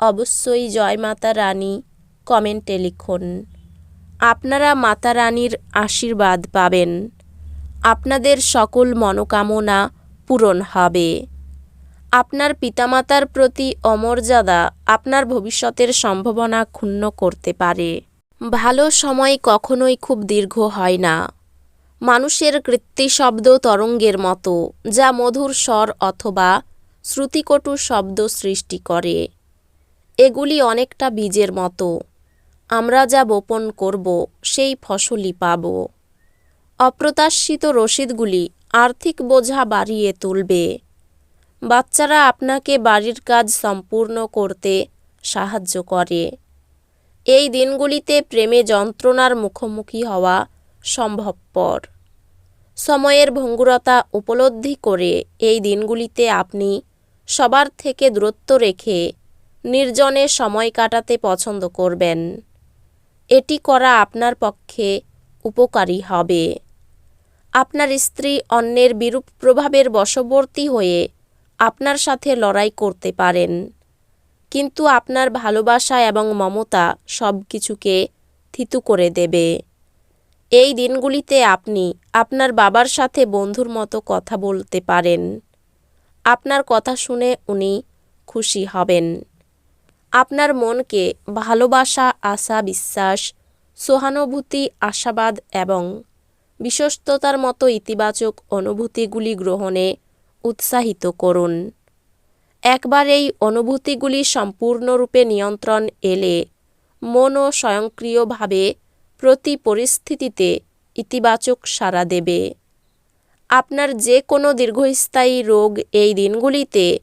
অবশ্যই জয় মাতা রানী কমেন্টে লিখুন। আপনারা মাতা রানীর আশীর্বাদ পাবেন। আপনাদের সকল মনোকামনা পূরণ হবে। আপনার পিতামাতার প্রতি অমর্যাদা আপনার ভবিষ্যতের সম্ভাবনা ক্ষুণ্ণ করতে পারে। ভালো সময় কখনোই খুব দীর্ঘ হয় না। মানুষের কৃত্তি শব্দ তরঙ্গের মতো, যা মধুর স্বর অথবা শ্রুতিকটু শব্দ সৃষ্টি করে। এগুলি অনেকটা বীজের মতো। আমরা যা বপন করব, সেই ফসলই পাব। অপ্রত্যাশিত রসিদগুলি আর্থিক বোঝা বাড়িয়ে তুলবে। বাচ্চারা আপনাকে বাড়ির কাজ সম্পূর্ণ করতে সাহায্য করে। এই দিনগুলিতে প্রেমে যন্ত্রণার মুখোমুখি হওয়া সম্ভবপর। সময়ের ভঙ্গুরতা উপলব্ধি করে এই দিনগুলিতে আপনি সবার থেকে দূরত্ব রেখে নির্জনে সময় কাটাতে পছন্দ করবেন। এটি করা আপনার পক্ষে উপকারী হবে। আপনার স্ত্রী অন্যের বিরূপ প্রভাবের বশবর্তী হয়ে আপনার সাথে লড়াই করতে পারেন। কিন্তু আপনার ভালোবাসা এবং মমতা সব কিছুকে থিতু করে দেবে। এই দিনগুলিতে আপনি আপনার বাবার সাথে বন্ধুর মতো কথা বলতে পারেন। আপনার কথা শুনে উনি খুশি হবেন। আপনার মনকে ভালোবাসা, আশা, বিশ্বাস, সহানুভূতি, আশাবাদ এবং বিশ্বস্ততার মতো ইতিবাচক অনুভূতিগুলি গ্রহণে উৎসাহিত করুন। একবার এই অনুভূতিগুলি সম্পূর্ণরূপে নিয়ন্ত্রণ এলে মনও স্বয়ংক্রিয়ভাবে প্রতি পরিস্থিতিতে ইতিবাচক সাড়া দেবে। আপনার যে কোনো দীর্ঘস্থায়ী রোগ এই দিনগুলিতে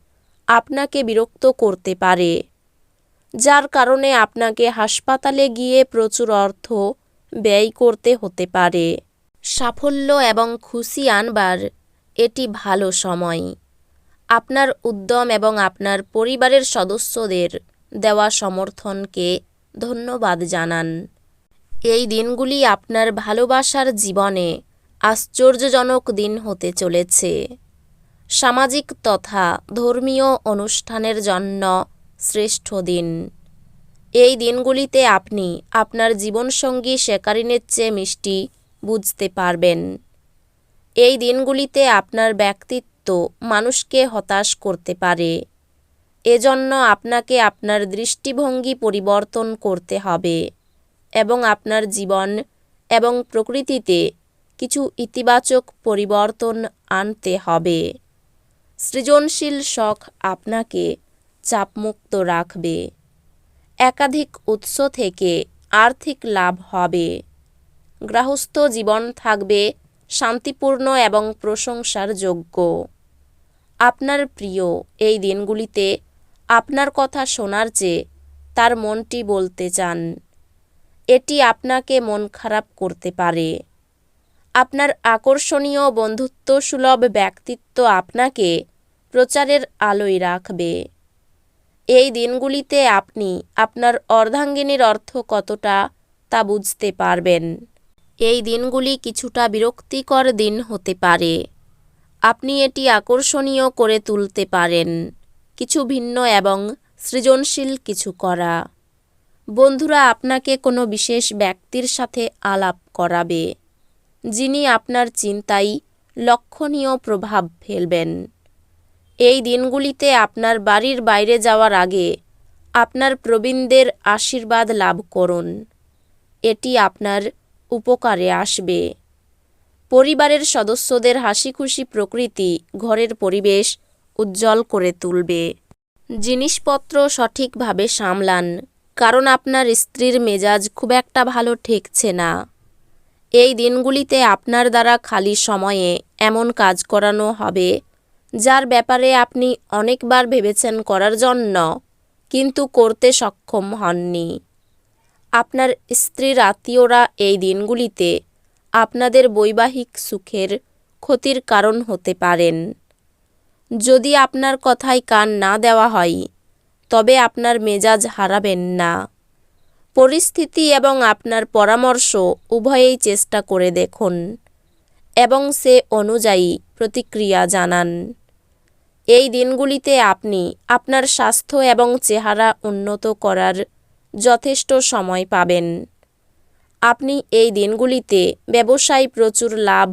আপনাকে বিরক্ত করতে পারে। যার কারণে আপনাকে হাসপাতালে গিয়ে প্রচুর অর্থ ব্যয় করতে হতে পারে। সাফল্য এবং খুশি আনবার এটি ভালো সময়। আপনার উদ্যম এবং আপনার পরিবারের সদস্যদের দেওয়া সমর্থনকে ধন্যবাদ জানান। এই দিনগুলি আপনার ভালোবাসার জীবনে আশ্চর্যজনক দিন হতে চলেছে। সামাজিক তথা ধর্মীয় অনুষ্ঠানের জন্য শ্রেষ্ঠ দিন। এই দিনগুলিতে আপনি আপনার জীবনসঙ্গী শেকারিনের চেয়ে মিষ্টি বুঝতে পারবেন। এই দিনগুলিতে আপনার ব্যক্তিত্ব মানুষকে হতাশ করতে পারে। এজন্য আপনাকে আপনার দৃষ্টিভঙ্গি পরিবর্তন করতে হবে এবং আপনার জীবন এবং প্রকৃতিতে কিছু ইতিবাচক পরিবর্তন আনতে হবে। সৃজনশীল শখ আপনাকে চাপমুক্ত রাখবে। একাধিক উৎস থেকে আর্থিক লাভ হবে। গৃহস্থ জীবন থাকবে শান্তিপূর্ণ এবং প্রশংসার যোগ্য। আপনার প্রিয় এই দিনগুলিতে আপনার কথা শোনার চেয়ে তার মনটি বলতে চান, এটি আপনাকে মন খারাপ করতে পারে। আপনার আকর্ষণীয় বন্ধুত্বসুলভ ব্যক্তিত্ব আপনাকে প্রচারের আলোয় রাখবে। এই দিনগুলিতে আপনি আপনার অর্ধাঙ্গিনীর অর্থ কতটা তা বুঝতে পারবেন। এই দিনগুলি কিছুটা বিরক্তিকর দিন হতে পারে। আপনি এটি আকর্ষণীয় করে তুলতে পারেন। কিছু ভিন্ন এবং সৃজনশীল কিছু করা। বন্ধুরা, আপনাকে কোনো বিশেষ ব্যক্তির সাথে আলাপ করাবে, যিনি আপনার চিন্তায় লক্ষণীয় প্রভাব ফেলবেন। এই দিনগুলিতে আপনার বাড়ির বাইরে যাওয়ার আগে আপনার প্রবীণদের আশীর্বাদ লাভ করুন। এটি আপনার উপকারে আসবে। পরিবারের সদস্যদের হাসিখুশি প্রকৃতি ঘরের পরিবেশ উজ্জ্বল করে তুলবে। জিনিসপত্র সঠিকভাবে সামলান, কারণ আপনার স্ত্রীর মেজাজ খুব একটা ভালো ঠেকছে না। এই দিনগুলিতে আপনার দ্বারা খালি সময়ে এমন কাজ করানো হবে যার ব্যাপারে আপনি অনেকবার ভেবেছেন করার জন্য, কিন্তু করতে সক্ষম হননি। আপনার স্ত্রীর আত্মীয়রা এই দিনগুলিতে আপনাদের বৈবাহিক সুখের ক্ষতির কারণ হতে পারেন। যদি আপনার কথায় কান না দেওয়া হয়, তবে আপনার মেজাজ হারাবেন না। পরিস্থিতি এবং আপনার পরামর্শ উভয়েই চেষ্টা করে দেখুন এবং সে অনুযায়ী প্রতিক্রিয়া জানান। এই দিনগুলিতে আপনি আপনার স্বাস্থ্য এবং চেহারা উন্নত করার যথেষ্ট সময় পাবেন। আপনি এই দিনগুলিতে ব্যবসায় প্রচুর লাভ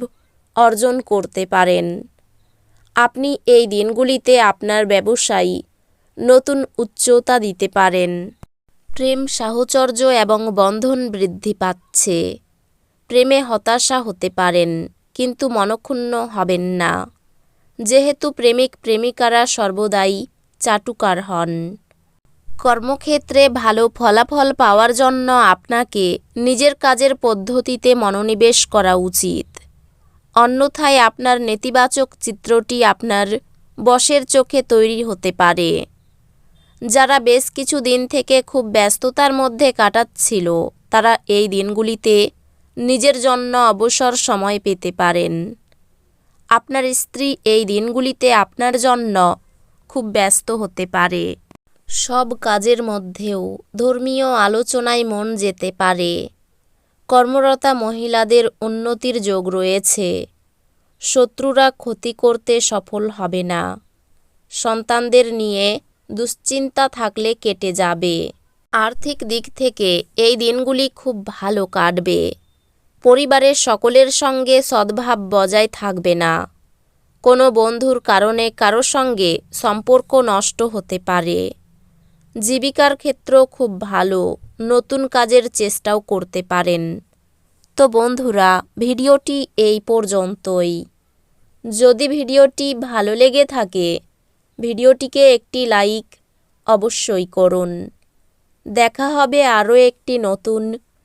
অর্জন করতে পারেন। আপনি এই দিনগুলিতে আপনার ব্যবসায়ী নতুন উচ্চতা দিতে পারেন। প্রেম, সাহচর্য এবং বন্ধন বৃদ্ধি পাচ্ছে। প্রেমে হতাশা হতে পারেন, কিন্তু মনক্ষুণ্ণ হবেন না। যেহেতু প্রেমিক প্রেমিকারা সর্বদাই চাটুকার হন। কর্মক্ষেত্রে ভালো ফলাফল পাওয়ার জন্য আপনাকে নিজের কাজের পদ্ধতিতে মনোনিবেশ করা উচিত। অন্যথায় আপনার নেতিবাচক চিত্রটি আপনার বসের চোখে তৈরি হতে পারে। যারা বেশ কিছু দিন থেকে খুব ব্যস্ততার মধ্যে কাটাচ্ছিল, তারা এই দিনগুলিতে নিজের জন্য অবসর সময় পেতে পারেন। আপনার স্ত্রী এই দিনগুলিতে আপনার জন্য খুব ব্যস্ত হতে পারে। সব কাজের মধ্যেও ধর্মীয় আলোচনায় মন যেতে পারে। কর্মরতা মহিলাদের উন্নতির যোগ রয়েছে। শত্রুরা ক্ষতি করতে সফল হবে না। সন্তানদের নিয়ে দুশ্চিন্তা থাকলে কেটে যাবে। আর্থিক দিক থেকে এই দিনগুলি খুব ভালো কাটবে। পরিবারের সকলের সঙ্গে সদ্ভাব বজায় থাকবে না। কোনো বন্ধুর কারণে কারও সঙ্গে সম্পর্ক নষ্ট হতে পারে। জীবিকার ক্ষেত্র খুব ভালো, নতুন কাজের চেষ্টাও করতে পারেন। তো বন্ধুরা, ভিডিওটি এই পর্যন্তই। যদি ভিডিওটি ভালো লেগে থাকে, ভিডিওটিকে একটি লাইক অবশ্যই করুন। দেখা হবে আরও একটি নতুন